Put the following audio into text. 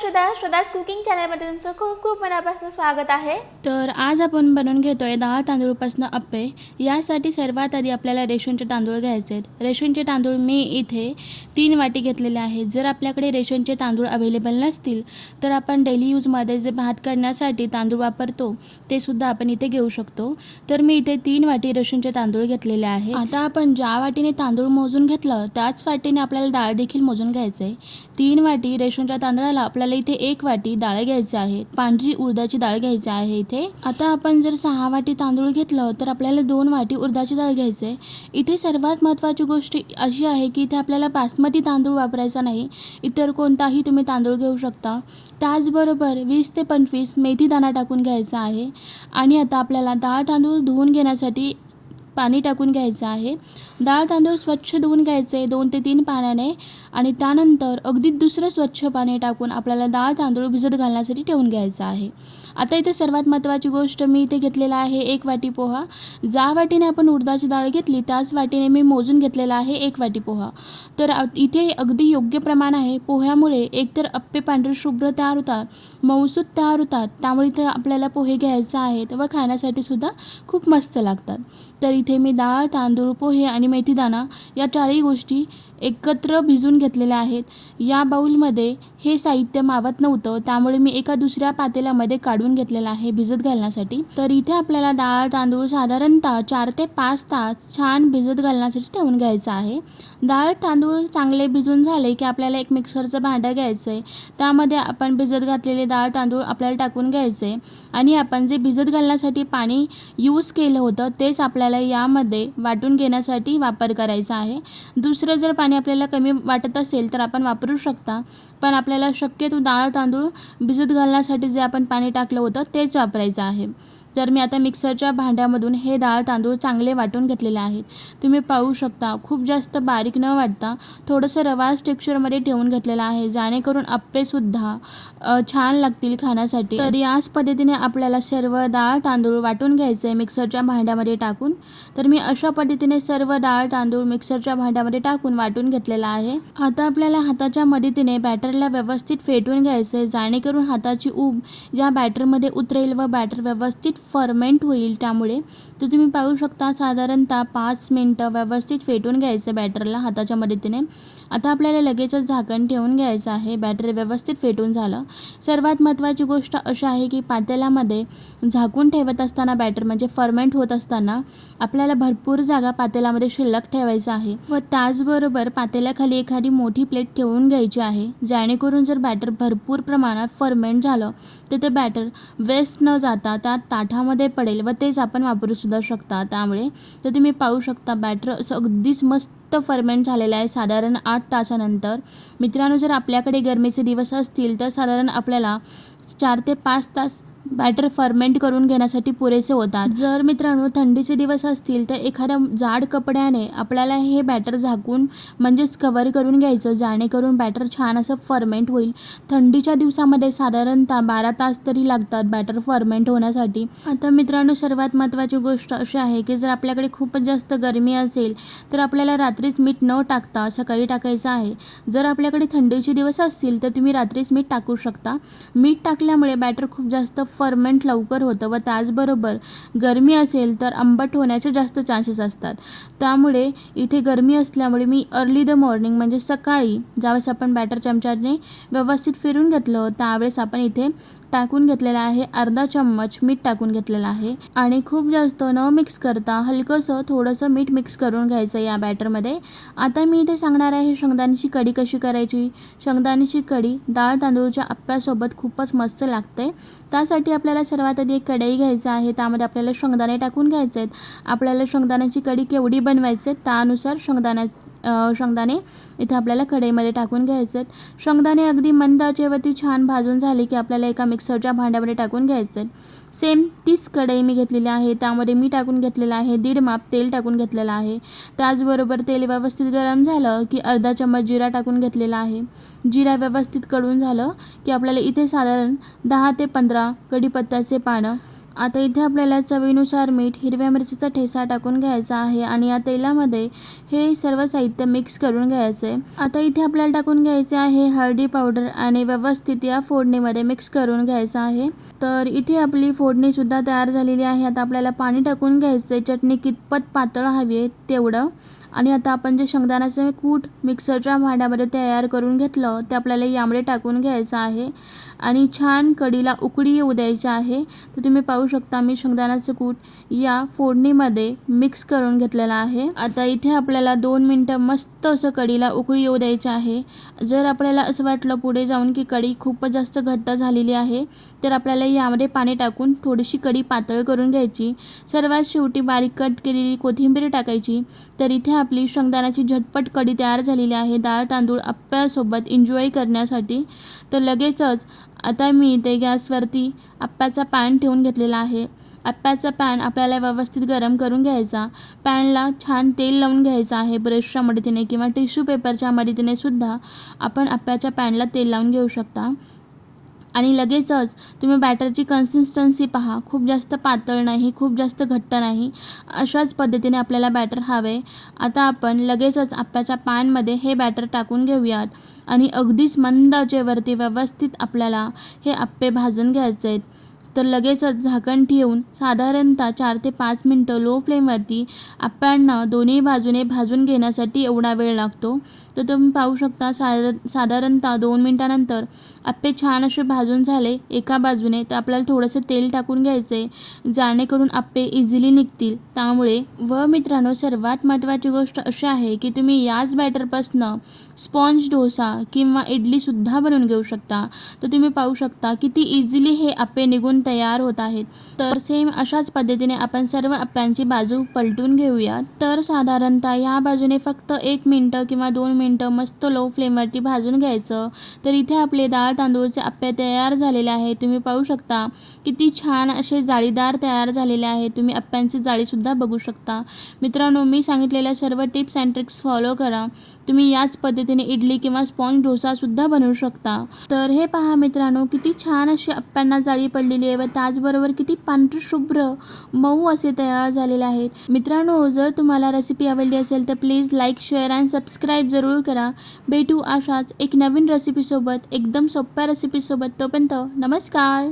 श्रद्धा श्रद्धाच cooking चॅनलमध्ये तुमचं खूप खूप मनापासून स्वागत आहे. तर आज आपण बनवून घेतोय दहा तांदूळपासून अप्पे. यासाठी सर्वात आधी आपल्याला रेशनचे तांदूळ घ्यायचे आहेत. रेशनचे तांदूळ मी इथे तीन वाटी घेतलेले आहेत. जर आपल्याकडे रेशनचे तांदूळ अवेलेबल नसतील तर आपण डेली यूजमध्ये जे भात करण्यासाठी तांदूळ वापरतो ते सुद्धा आपण इथे घेऊ शकतो. तर मी इथे तीन वाटी रेशनचे तांदूळ घेतलेले आहे. आता आपण ज्या वाटीने तांदूळ मोजून घेतलं त्याच वाटीने आपल्याला डाळ देखील मोजून घ्यायचं आहे तीन वाटी रेशनच्या तांदळाला आपल्याला आपल्याला इथे एक वाटी डाळ घ्यायची आहे. पांढरी उडदाची डाळ घ्यायची आहे इथे. आता आपण जर सहा वाटी तांदूळ घेतलं तर आपल्याला दोन वाटी उडदाची डाळ घ्यायची आहे. इथे सर्वात महत्त्वाची गोष्ट अशी आहे की इथे आपल्याला बासमती तांदूळ वापरायचा नाही. इतर कोणताही तुम्ही तांदूळ घेऊ शकता. त्याचबरोबर वीस ते पंचवीस मेथी दाणा टाकून घ्यायचा आहे. आणि आता आपल्याला डाळ तांदूळ धुवून घेण्यासाठी पाणी टाकून घ्यायचं आहे. डाळ तांदूळ स्वच्छ धुवून घ्यायचे दोन ते तीन पाण्याने आणि त्यानंतर अगदी दुसरं स्वच्छ पाणी टाकून आपल्याला डाळ तांदूळ भिजत घालण्यासाठी ठेवून घ्यायचं आहे. आता इथे सर्वात महत्त्वाची गोष्ट मी इथे घेतलेला आहे एक वाटी पोहा. ज्या वाटीने आपण उडदाची डाळ घेतली त्याच वाटीने मी मोजून घेतलेला आहे एक वाटी पोहा. तर इथे अगदी योग्य प्रमाण आहे. पोह्यामुळे एकतर अप्पे पांढरे शुभ्र तयार होतात मऊसूत तयार होतात त्यामुळे इथे आपल्याला पोहे घ्यायचे आहेत व खाण्यासाठी सुद्धा खूप मस्त लागतात. तर इथे मी डाळ तांदूळ पोहे आणि मेथीदाणा या चारही गोष्टी एकत्र भिजून घेतलेल्या आहेत. या बाऊलमध्ये हे साहित्य मावत नव्हतं. त्यामुळे मी एका दुसऱ्या पातेल्यामध्ये काढून घेतलेलं आहे भिजत घालण्यासाठी. तर इथे आपल्याला डाळ तांदूळ साधारणतः चार ते पाच तास छान भिजत घालण्यासाठी ठेवून घ्यायचं आहे. डाळ तांदूळ चांगले भिजून झाले की आपल्याला एक मिक्सरचं भांडं घ्यायचं आहे त्यामध्ये आपण भिजत घातलेले डाळ तांदूळ आपल्याला टाकून घ्यायचे आणि आपण जे भिजत घालण्यासाठी पाणी यूज केलं होतं तेच आपल्याला यामध्ये वाटून घेण्यासाठी वापर करायचा आहे. दुसरं जर पाणी पाणी आपल्याला कमी वाटत असेल तर आपण वापरू शकता. पण आपल्याला शक्यतो डाळ तांदूळ भिजत घालण्यासाठी जे आपण पाणी टाकलं होतं तेच वापरायचं आहे. तर मी आता मिक्सरच्या भांड्यामधून हे डाळ तांदूळ चांगले वाटून घेतलेले आहेत. तुम्ही पाहू शकता खूप जास्त बारीक न वाटता थोडंसं रवाज टेक्स्चरमध्ये ठेवून घेतलेलं आहे जाणेकरून अप्पेसुद्धा छान लागतील खाण्यासाठी. तर याच पद्धतीने आपल्याला सर्व डाळ तांदूळ वाटून घ्यायचं आहे मिक्सरच्या भांड्यामध्ये टाकून. तर मी अशा पद्धतीने सर्व डाळ तांदूळ मिक्सरच्या भांड्यामध्ये टाकून वाटून घेतलेला आहे. आता आपल्याला हाताच्या मदतीने बॅटरला व्यवस्थित फेटून घ्यायचं आहे जेणेकरून हाताची ऊब या बॅटरमध्ये उतरेल व बॅटर व्यवस्थित फर्मेंट होईल त्यामुळे तर तुम्ही पाहू शकता साधारणतः पाच मिनटं व्यवस्थित फेटून घ्यायचं बॅटरला हाताच्या मदतीने. आता आपल्याला लगेचच झाकण ठेवून घ्यायचं आहे बॅटर व्यवस्थित फेटून झालं. सर्वात महत्त्वाची गोष्ट अशी आहे की पातेल्यामध्ये झाकून ठेवत असताना बॅटर म्हणजे फर्मेंट होत असताना आपल्याला भरपूर जागा पातेल्यामध्ये शिल्लक ठेवायचं आहे व त्याचबरोबर पातेल्याखाली एखादी मोठी प्लेट ठेवून घ्यायची आहे जेणेकरून जर बॅटर भरपूर प्रमाणात फर्मेंट झालं तर ते बॅटर वेस्ट न जाता त्या ताठामध्ये पडेल व तेच आपण वापरू सुद्धा शकता. त्यामुळे तर तुम्ही पाहू शकता बॅटर असं अगदीच मस्त फर्मेंट झालेलं आहे. साधारण आठ तासानंतर. मित्रांनो जर आपल्याकडे गरमीचे दिवस असतील तर साधारण आपल्याला चार ते पाच तास बॅटर फर्मेंट करून घेण्यासाठी पुरेसे होतात. जर मित्रांनो थंडीचे दिवस असतील तर एखाद्या जाड कपड्याने आपल्याला हे बॅटर झाकून म्हणजेच कवर करून घ्यायचं जेणेकरून बॅटर छान असं फर्मेंट होईल. थंडीच्या दिवसामध्ये साधारणतः बारा तास तरी लागतात बॅटर फर्मेंट होण्यासाठी. आता मित्रांनो सर्वात महत्त्वाची गोष्ट अशी आहे की जर आपल्याकडे खूपच जास्त गरमी असेल तर आपल्याला रात्रीच मीठ न टाकता सकाळी टाकायचं आहे. जर आपल्याकडे थंडीचे दिवस असतील तर तुम्ही रात्रीच मीठ टाकू शकता. मीठ टाकल्यामुळे बॅटर खूप जास्त फर्मेंट लवकर होतं व त्याचबरोबर गरमी असेल तर आंबट होण्याचे जास्त चान्सेस असतात. त्यामुळे इथे गरमी असल्यामुळे मी अर्ली द मॉर्निंग म्हणजे सकाळी ज्यावेळेस आपण बॅटर चमच्याने व्यवस्थित फिरून घेतलं त्यावेळेस आपण इथे टाकून घेतलेलं आहे अर्धा चम्मच मीठ टाकून घेतलेलं आहे. आणि खूप जास्त न मिक्स करता हलकंसं थोडंसं मीठ मिक्स करून घ्यायचं या बॅटरमध्ये आता मी इथे सांगणार आहे शेंगदाण्याची कढी कशी करायची. शेंगदाण्याची कढी डाळ तांदूळच्या आप्प्यासोबत खूपच मस्त लागते. त्यासाठी आपल्याला सर्वात आधी एक कढई घ्यायचं आहे. त्यामध्ये आपल्याला शेंगदाणे टाकून घ्यायचे आहेत. आपल्याला शेंगदाण्याची कढी केवढी बनवायची आहे त्यानुसार शेंगदाण्या शेंगदाणे इथे आपल्याला कढईमध्ये टाकून घ्यायचे आहेत शेंगदाणे अगदी मंद आचेवरती छान भाजून झाले की आपल्याला एका मिक्सरच्या भांड्यामध्ये टाकून घ्यायचे आहेत सेम तीच कढई मी घेतलेली आहे. त्यामध्ये मी टाकून घेतलेलं आहे दीड माप तेल टाकून घेतलेलं आहे. त्याचबरोबर तेल व्यवस्थित गरम झालं की अर्धा चम्मच जिरा टाकून घेतलेला आहे. जिरा व्यवस्थित कडून झालं की आपल्याला इथे साधारण दहा ते पंधरा कढीपत्त्याचे पानं आता इथे आपल्याला चवीनुसार मीठ हिरव्या मिरचीचा ठेसा टाकून घ्यायचा आहे आणि या तेलामध्ये हे सर्व साहित्य मिक्स करून घ्यायचं. आहे आता इथे आपल्याला टाकून घ्यायचे आहे हळदी पावडर आणि व्यवस्थित या फोडणीमध्ये मिक्स करून घ्यायचं आहे. तर इथे आपली फोडणीसुद्धा तयार झालेली आहे. आता आपल्याला पाणी टाकून घ्यायचं आहे चटणी कितपत पातळ हवी आहे तेवढं. आणि आता आपण जे शेंगदाण्याचं कूट मिक्सरच्या भांड्यामध्ये तयार करून घेतलं ते आपल्याला यामध्ये टाकून घ्यायचं आहे. आणि छान कडीला उकडी येऊ द्यायची आहे. तर तुम्ही पाहू शकता. मी शेंगदाण्याचं कूट या फोडणीमध्ये मिक्स करून घेतलेलं आहे. आता इथे आपल्याला दोन मिनटं मस्त असं कढीला उकळी येऊ द्यायची आहे. जर आपल्याला असं वाटलं पुढे जाऊन की कढी खूपच जास्त घट्ट झालेली आहे तर आपल्याला यामध्ये पाणी टाकून थोडीशी कढी पातळ करून घ्यायची. सर्वात शेवटी बारीक कट केलेली कोथिंबीर टाकायची. तर इथे आपली शेंगदाण्याची झटपट कढी तयार झालेली आहे. डाळ तांदूळ आप्प्यासोबत एन्जॉय करण्यासाठी. तर लगेचच आता मी इथे गॅसवरती आप्प्याचा पॅन ठेवून घेतलेला आहे. आप्प्याचा पॅन आपल्याला व्यवस्थित गरम करून घ्यायचा. पॅनला छान तेल लावून घ्यायचं आहे ब्रशच्या मदतीने किंवा टिश्यू पेपरच्या मदतीने सुद्धा. आपण आप्प्याच्या पॅनला तेल लावून घेऊ शकता. आणि लगेचच तुम्ही बॅटरची कन्सिस्टन्सी पहा. खूप जास्त पातळ नाही खूप जास्त घट्ट नाही. अशाच पद्धतीने आपल्याला बॅटर हवे. आता आपण लगेचच आप्याच्या पॅनमध्ये हे बॅटर टाकून घेऊयात. आणि अगदीच मंद आचेवरती व्यवस्थित आपल्याला हे आप्पे भाजून घ्यायचे आहेत तर लगेचच झाकण ठेवून साधारणतः चार ते पाच मिनटं लो फ्लेमवरती आप्यांना दोन्ही बाजूने भाजून घेण्यासाठी एवढा वेळ लागतो. तर तुम्ही पाहू शकता साधार साधारणतः दोन मिनटानंतर आप्पे छान असे भाजून झाले एका बाजूने. तर आपल्याला थोडंसं तेल टाकून घ्यायचे जाणेकरून आप्पे इझिली निघतील. त्यामुळे व मित्रांनो सर्वात महत्त्वाची गोष्ट अशी आहे की तुम्ही याच बॅटरपासनं स्पॉन्ज डोसा किंवा इडलीसुद्धा बनवून घेऊ शकता. तर तुम्ही पाहू शकता किती इझिली हे आप्पे निघून तयार होत आहेत. तर सेम अशाच पद्धतीने आपण सर्व अप्प्यांची बाजू पलटून घेऊया. तर साधारणतः या बाजूने फक्त एक मिनटं किंवा दोन मिनटं मस्त लो फ्लेमवरती भाजून घ्यायचं. तर इथे आपले डाळ तांदूळचे अप्पे तयार झालेले आहे तुम्ही पाहू शकता किती छान असे जाळीदार तयार झालेले आहे तुम्ही अप्प्यांची जाळीसुद्धा बघू शकता. मित्रांनो मी सांगितलेल्या सर्व टिप्स अँड ट्रिक्स फॉलो करा. तुम्ही याच पद्धतीने इडली किंवा स्पॉन्ज डोसासुद्धा बनवू शकता. तर हे पहा मित्रांनो किती छान अशी अप्प्यांना जाळी पडलेली आहे व त्याचबरोबर किती पांढरशुभ्र मऊ असे तयार झालेले आहेत. मित्रांनो जर तुम्हाला रेसिपी आवडली असेल तर please like share and subscribe जरूर करा. भेटू अशाच एक नवीन रेसिपीसोबत एकदम सोप्या रेसिपीसोबत तोपर्यंत नमस्कार.